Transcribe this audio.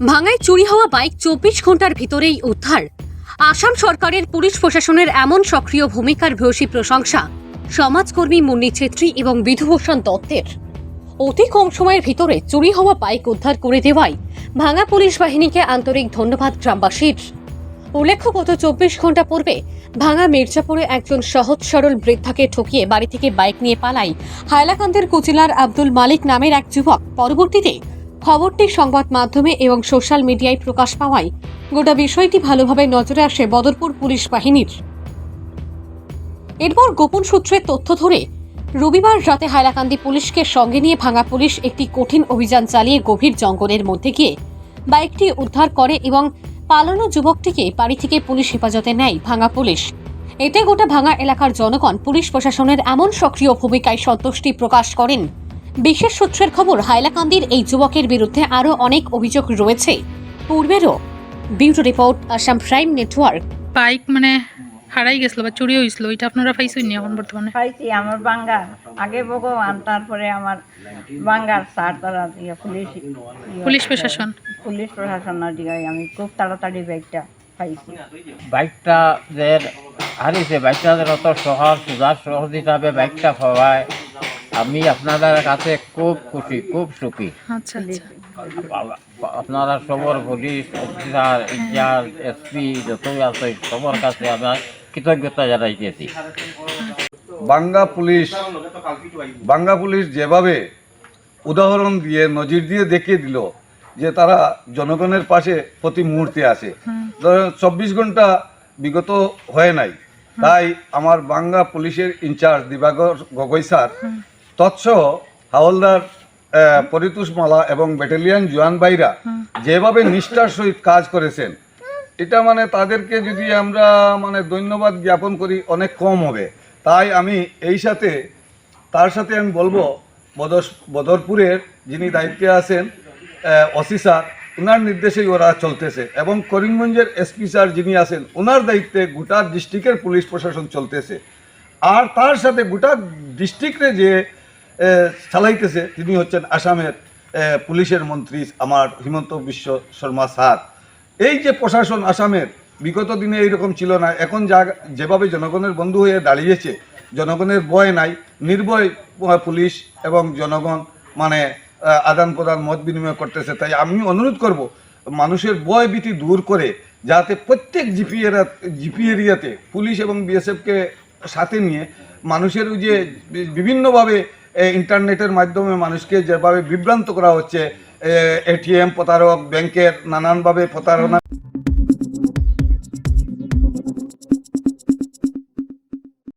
ভাঙায় চুরি হওয়া বাইক চব্বিশ ঘণ্টার ভিতরেই উদ্ধার। আসাম সরকারের পুলিশ প্রশাসনের এমন সক্রিয় ভূমিকার ভূয়সী প্রশংসা সমাজকর্মী মুন্নি ছেত্রী এবং বিধুভূষণ দত্তের। অতি কম সময়ের ভিতরে চুরি হওয়া বাইক উদ্ধার করে দেওয়ায় ভাঙা পুলিশ বাহিনীকে আন্তরিক ধন্যবাদ গ্রামবাসীর। উল্লেখ্য, গত চব্বিশ ঘণ্টা পূর্বে ভাঙা মির্জাপুরে একজন সহজ সরল বৃদ্ধাকে ঠকিয়ে বাড়ি থেকে বাইক নিয়ে পালায় হাইলাকান্দের কুচিলার আব্দুল মালিক নামের এক যুবক। পরবর্তীতে খবরটি সংবাদ মাধ্যমে এবং সোশ্যাল মিডিয়ায় প্রকাশ পাওয়ায় গোটা বিষয়টি ভালোভাবে নজরে আসে বদরপুর পুলিশ বাহিনীর। এরপর গোপন সূত্রের তথ্য ধরে, রবিবার রাতে হাইলাকান্দি পুলিশকে সঙ্গে নিয়ে ভাঙা পুলিশ একটি কঠিন অভিযান চালিয়ে গভীর জঙ্গলের মধ্যে গিয়ে বাইকটি উদ্ধার করে এবং পালানো যুবকটিকে বাড়ি থেকে পুলিশ হেফাজতে নেয় ভাঙা পুলিশ। এতে গোটা ভাঙা এলাকার জনগণ, পুলিশ প্রশাসনের এমন সক্রিয় ভূমিকায় সন্তুষ্টি প্রকাশ করেন। বিশেষ সূত্রের খবর হাইলাকান্দির এই যুবকের বিরুদ্ধে আরও অনেক অভিযোগ রয়েছে। পূর্বেরও beauty report Assam prime network. Bike মানে হারাই গেছিল বা চুরি হয়েছিল এটা আপনারা পাইছেন নি এখন বর্তমানে? পাইছি আমার বাঙ্গার। আগে ভগবান তারপরে আমার বাঙ্গার স্যার তারা দিয়ে পুলিশ ইয়ে পুলিশ প্রশাসন? পুলিশ প্রশাসনের দিকে আমি খুব তাড়াতাড়ি বাইকটা পাইছি। বাইকটা যে হারিয়েছে বাইকটা যে অত সহজ সুযোগ সহজিতাবে বাইকটা পাওয়ায় আমি আপনাদের কাছে খুব খুশি খুব সুখী। আচ্ছা আচ্ছা। আপনারা সবর পুলিশ অফিসার ইনচার্জ এসপি যতই আছে সবার কাছে আমার কৃতজ্ঞতা জানাইতেছি। বাংলা পুলিশ বাংলা পুলিশ যেভাবে উদাহরণ দিয়ে নজির দিয়ে দেখিয়ে দিল যে তারা জনগণের পাশে প্রতি মুহূর্তে আছে। চব্বিশ ঘণ্টা বিগত হয় নাই। তাই আমার বাংলা পুলিশের in charge Dibakar Gogoi sir তৎসহ হাওলদার আহ, পরিতোষ মালা এবং ব্যাটালিয়ান জোয়ান ভাইরা যেভাবে নিষ্ঠার সহিত কাজ করেছেন এটা মানে তাদেরকে যদি আমরা মানে ধন্যবাদ জ্ঞাপন করি অনেক কম হবে। তাই আমি এই সাথে তার সাথে আমি বলব বদর বদরপুরের যিনি দায়িত্বে আছেন ওসি স্যার ওনার নির্দেশেই ওরা চলতেছে এবং করিমগঞ্জের এসপি স্যার যিনি আছেন ওনার দায়িত্বে গোটা ডিস্ট্রিক্টের পুলিশ প্রশাসন চলতেছে। আর তার সাথে গোটা ডিস্ট্রিক্টে যে চালাইতেছে, তিনি হচ্ছেন আসামের পুলিশের মন্ত্রী আমার হিমন্ত বিশ্ব শর্মা স্যার। এই যে প্রশাসন আসামের, বিগত দিনে এইরকম ছিল না, এখন যা, যেভাবে জনগণের বন্ধু হয়ে দাঁড়িয়েছে, জনগণের ভয় নাই, নির্ভয় পুলিশ এবং জনগণ মানে আদান প্রদান, মত বিনিময় করতেছে, তাই আমি অনুরোধ করব, মানুষের ভয় ভীতি দূর করে, যাতে প্রত্যেক জিপি এরা, জিপি এরিয়াতে পুলিশ এবং বিএসএফকে সাথে নিয়ে, মানুষের ওই যে বিভিন্নভাবে ইন্টারনেটের মাধ্যমে মানুষকে যেভাবে বিভ্রান্ত করা হচ্ছে এটিএম প্রতারক ব্যাংকের নানানভাবে প্রতারণা